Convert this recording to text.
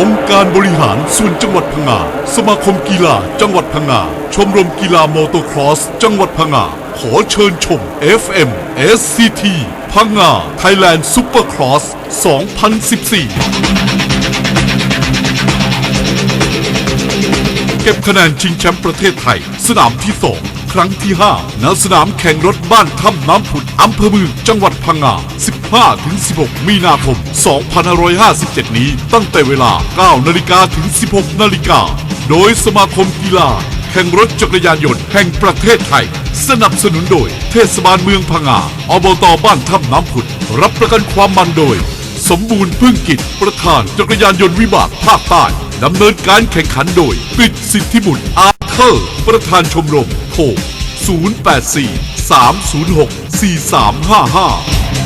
องการบริหารส่วนจังหวัดพังงา สมาคมกีฬาจังหวัดพังงา ชมรมกีฬาโมโตอร์ครอส จังหวัดพังงา ขอเชิญชม FM SCT พังงา Thailand Super Cross 2014 เก็บคะแนนชิงแชมป์ประเทศไทย สนามที่2ครั้งที่5ณสนามแข่งรถบ้านถ้ำน้ำผุดอำเภอเมืองจังหวัดพังงา 15-16 มีนาคม 2557 นี้ ตั้งแต่เวลา 9 นาฬิกาถึง 16 นาฬิกา โดยสมาคมกีฬา แข่งรถจักรยานยนต์แห่งประเทศไทย สนับสนุนโดย เทศบาลเมืองพังงา อบตบ้านถ้ำน้ำผุด รับประกันความมันโดย สมบูรณ์พึ่งกิจ ประธานจักรยานยนต์วิบากภาคใต้ดำเนินการแข่งขันโดยปิดสิทธิบุตรอาเธอร์ประธานชมรมโทร084 306 4355